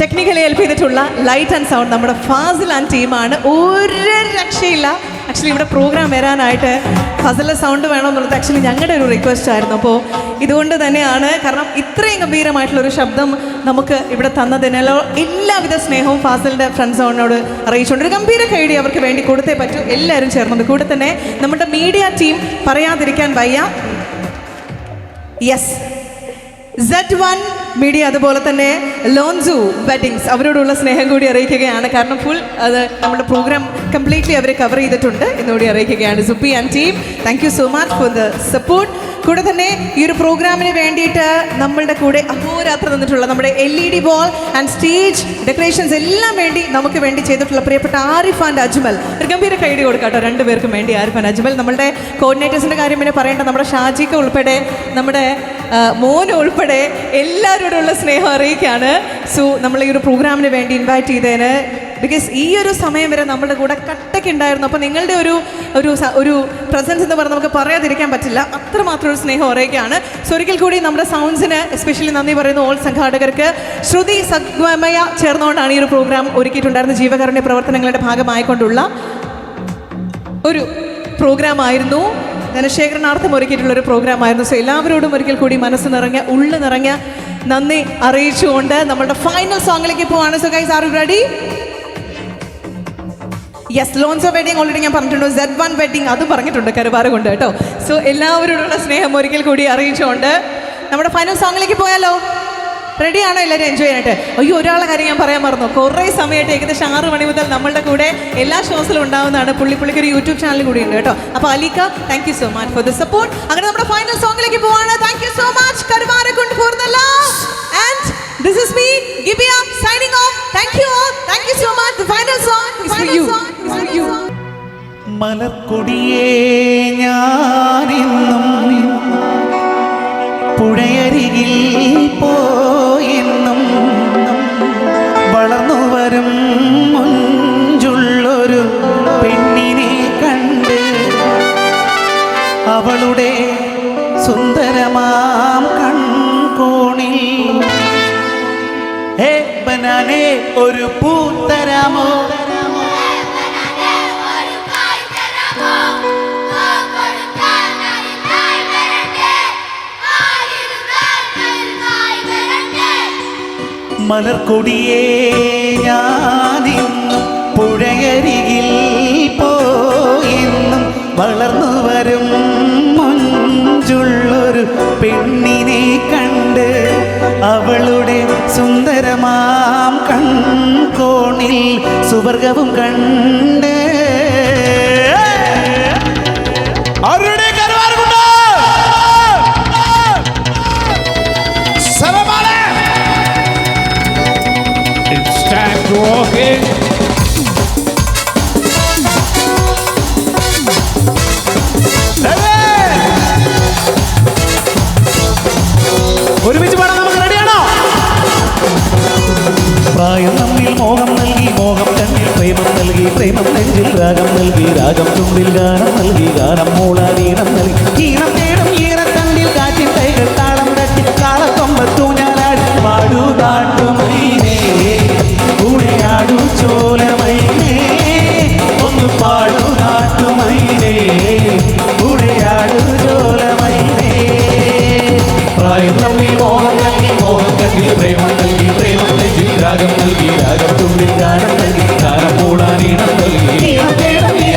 Technically help ചെയ്തിട്ടുള്ള light and sound നമ്മുടെ Fazil and ടീമാണ് ഒരു രക്ഷയില്ല. ആക്ച്വലി ഇവിടെ പ്രോഗ്രാം വരാനായിട്ട് ഫസലിലെ സൗണ്ട് വേണമെന്നുള്ളത് ആക്ച്വലി ഞങ്ങളുടെ ഒരു റിക്വസ്റ്റ് ആയിരുന്നു. അപ്പോൾ ഇതുകൊണ്ട് തന്നെയാണ് കാരണം ഇത്രയും ഗംഭീരമായിട്ടുള്ള ഒരു ശബ്ദം നമുക്ക് ഇവിടെ തന്നതിനല്ലോ എല്ലാവിധ സ്നേഹവും ഫാസലിന്റെ ഫ്രണ്ട്സ് സൗണ്ടിനോട് അറിയിച്ചുകൊണ്ട്. ഒരു ഗംഭീര കൈഡി അവർക്ക് വേണ്ടി കൊടുത്തേ പറ്റൂ. എല്ലാവരും ചേർന്നത് കൂടെ തന്നെ നമ്മുടെ മീഡിയ ടീം പറയാതിരിക്കാൻ വയ്യ. യെസ് സെറ്റ് വൺ മീഡിയ അതുപോലെ തന്നെ ലോൺസു വെഡിങ്സ് അവരോടുള്ള സ്നേഹം കൂടി അറിയിക്കുകയാണ്. കാരണം ഫുൾ അത് നമ്മുടെ പ്രോഗ്രാം കംപ്ലീറ്റ്ലി അവരെ കവർ ചെയ്തിട്ടുണ്ട്. എന്നുകൂടി അറിയിക്കുകയാണ്. Suppi and team thank so much for the support കൂടെ തന്നെ ഈ ഒരു പ്രോഗ്രാമിന് വേണ്ടിയിട്ട് നമ്മളുടെ കൂടെ അഹോരാത്ര നിന്നിട്ടുള്ള നമ്മുടെ L E D wall and stage decorations എല്ലാം വേണ്ടി നമുക്ക് വേണ്ടി ചെയ്തിട്ടുള്ള പ്രിയപ്പെട്ട ആരിഫ് ആൻഡ് അജ്മൽ. ഒരു ഗംഭീര കൈഡി കൊടുക്കാട്ടോ. രണ്ടുപേർക്കും വേണ്ടി ആരിഫ് ആൻഡ് അജ്മൽ. നമ്മുടെ കോർഡിനേറ്റേഴ്സിന്റെ കാര്യം പിന്നെ പറയേണ്ട. നമ്മുടെ ഷാജിക്ക് ഉൾപ്പെടെ നമ്മുടെ മോൻ ഉൾപ്പെടെ എല്ലാവരോടുള്ള സ്നേഹം അറിയിക്കുകയാണ്. സോ നമ്മൾ ഈ ഒരു പ്രോഗ്രാമിന് വേണ്ടി ഇൻവൈറ്റ് ചെയ്തതിന് ബിക്കോസ് ഈ ഒരു സമയം വരെ നമ്മുടെ കൂടെ കട്ടയ്ക്ക് ഉണ്ടായിരുന്നു. അപ്പോൾ നിങ്ങളുടെ ഒരു ഒരു ഒരു പ്രസൻസ് എന്ന് പറഞ്ഞാൽ നമുക്ക് പറയാതിരിക്കാൻ പറ്റില്ല. അത്രമാത്രം ഒരു സ്നേഹം അറിയിക്കുകയാണ് സോ ഒരിക്കൽ കൂടി നമ്മുടെ സൗണ്ട്സിന് എസ്പെഷ്യലി നന്ദി പറയുന്നു ഓൾ സംഘാടകർക്ക്. ശ്രുതി സഗ്മയ ചേർന്നുകൊണ്ടാണ് ഈ ഒരു പ്രോഗ്രാം ഒരുക്കിയിട്ടുണ്ടായിരുന്ന ജീവകാരുണ്യ പ്രവർത്തനങ്ങളുടെ ഭാഗമായിക്കൊണ്ടുള്ള ഒരു പ്രോഗ്രാം ആയിരുന്നു ധനശേഖരണാർത്ഥം ഒരുക്കിയിട്ടുള്ള ഒരു പ്രോഗ്രാം ആയിരുന്നു സോ എല്ലാവരോടും ഒരിക്കൽ കൂടി മനസ്സ് നിറഞ്ഞ ഉള്ളു നിറഞ്ഞ നന്ദി അറിയിച്ചുകൊണ്ട് നമ്മളുടെ ഫൈനൽ സോങ്ങിലേക്ക് പോവാണ്. So guys are ready yes ലോൺസോ wedding already ഞാൻ പറഞ്ഞിട്ടുണ്ട്. സെഡ് വൺ വെഡിങ് അതും പറഞ്ഞിട്ടുണ്ട് കരുവാറ് കൊണ്ട് കേട്ടോ. സോ എല്ലാവരോടുള്ള സ്നേഹം ഒരിക്കൽ കൂടി അറിയിച്ചുകൊണ്ട് നമ്മുടെ ഫൈനൽ സോങ്ങിലേക്ക് പോയാലോ? റെഡിയാണോ എല്ലാവരും എൻജോയ് ചെയ്യാനായിട്ട് അയ്യോ ഒരാളെ കാര്യം ഞാൻ പറയാൻ മറന്നു. കുറേ സമയമായിട്ട് ഏകദേശം ആറ് മണി മുതൽ നമ്മളുടെ കൂടെ എല്ലാ ഷോസിലും ഉണ്ടാവുന്നതാണ്. പുള്ളി പുള്ളിക്ക് ഒരു യൂട്യൂബ് ചാനൽ കൂടി ഉണ്ട് കേട്ടോ. അപ്പോൾ അലിക്ക thank you so much for the support അങ്ങനെ നമ്മുടെ ഫൈനൽ സോങ്ങിലേക്ക് പോവാണ്. Thank you so much Karuvarakundu for the love and this is me Gibiya signing off thank you all thank you so much the final song is for you is for you മലർക്കൊടിയേ ഞാനെന്നും പുഴയരികിൽ പോയെന്നും മലർക്കൊടിയേ ഞാനിന്നും പുഴയരികിൽ പോയെന്നും വളർന്നു വരും മുഞ്ചുള്ളൊരു പെണ്ണിനെ കണ്ട് അവളുടെ സുന്ദരമാം കൺകോണിൽ സുവർഗവും കണ്ട് നമ്മിൽ മോഹം നൽകി മോഹം നൽകി പ്രേമം നൽകി പ്രേമം നൽകി രാഗം നൽകി രാഗം ഗാനം നൽകി ഗാനം കൂടാനീണം നൽകി.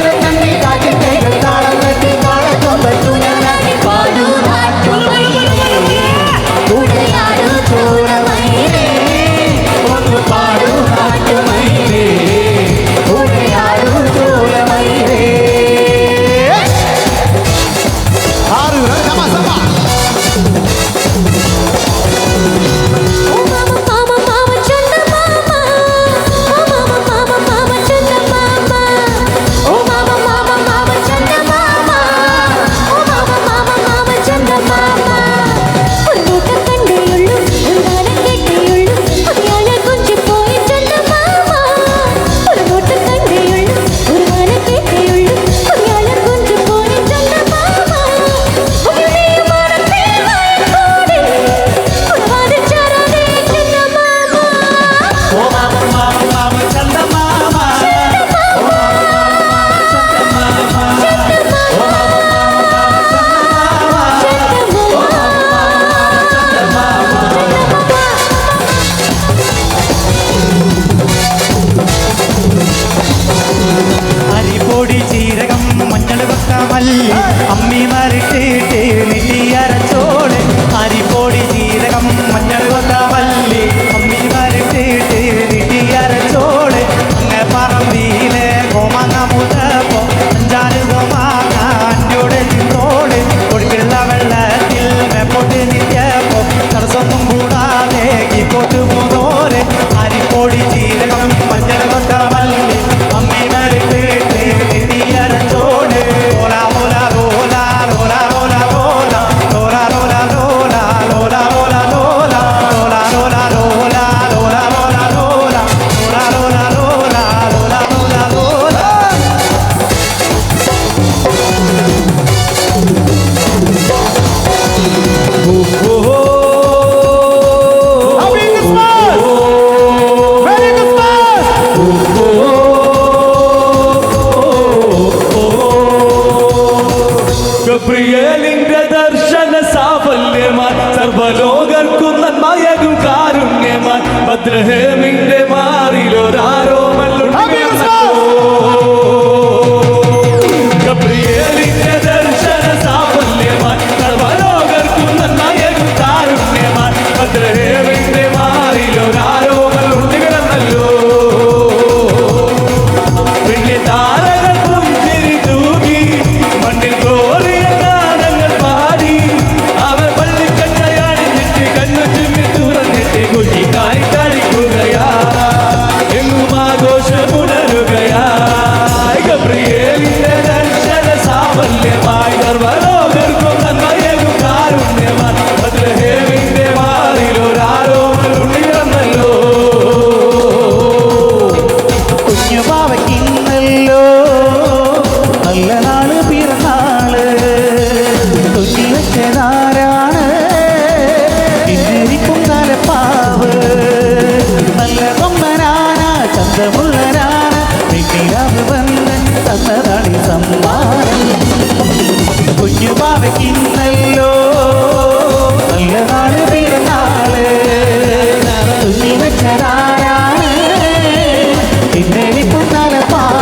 தலை பா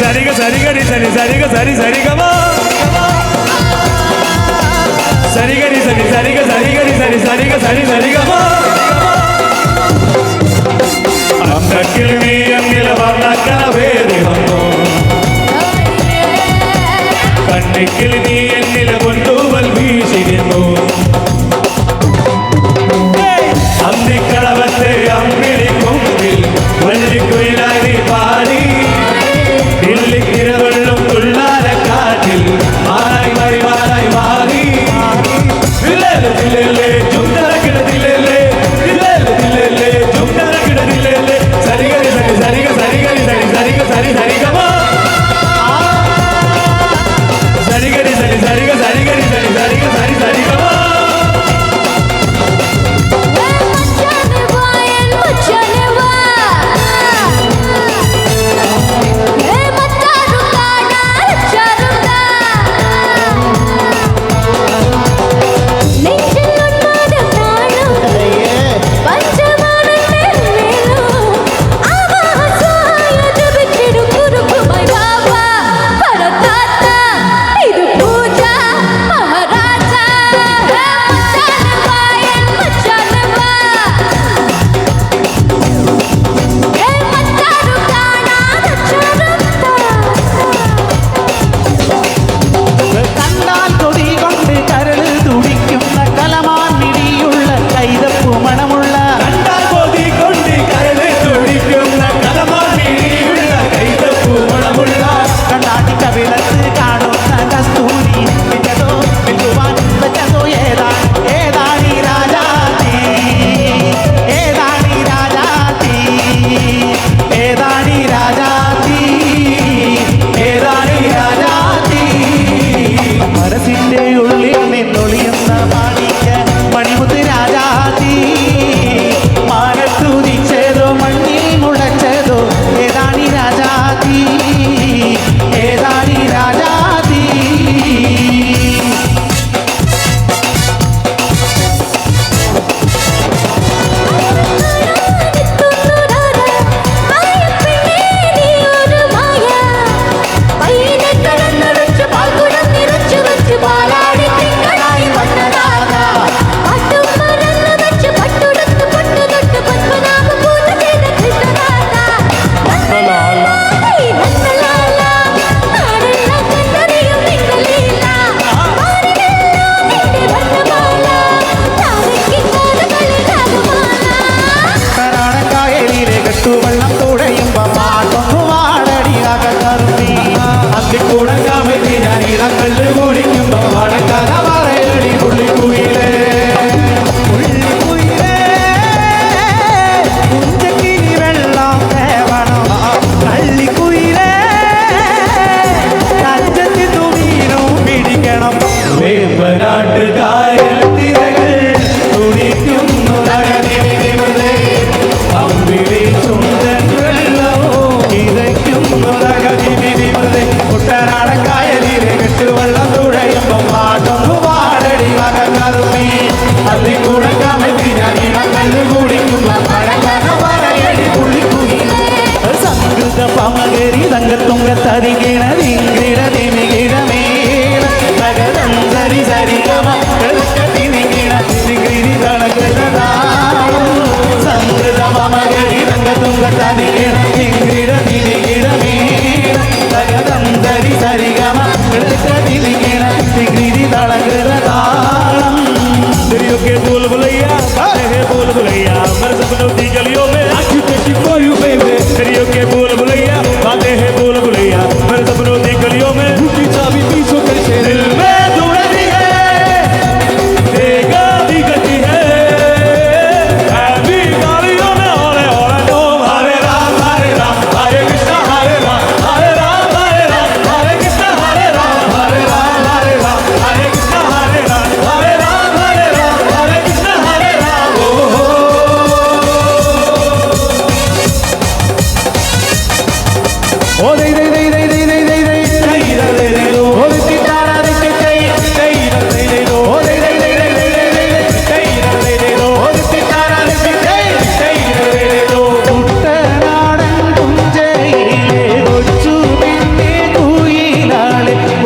சரிக சரிகடி சனி சரிக சரி சரிகமா சரிகடி சனி சரிக சரிகடி சனி சரிக சரி சரிகமா அந்த கிழமை அங்கில வரலாக்கவே கண்ணை கிழமை என்னில கொண்டு வல் வீசினோம்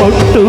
ಒಟ್ಟು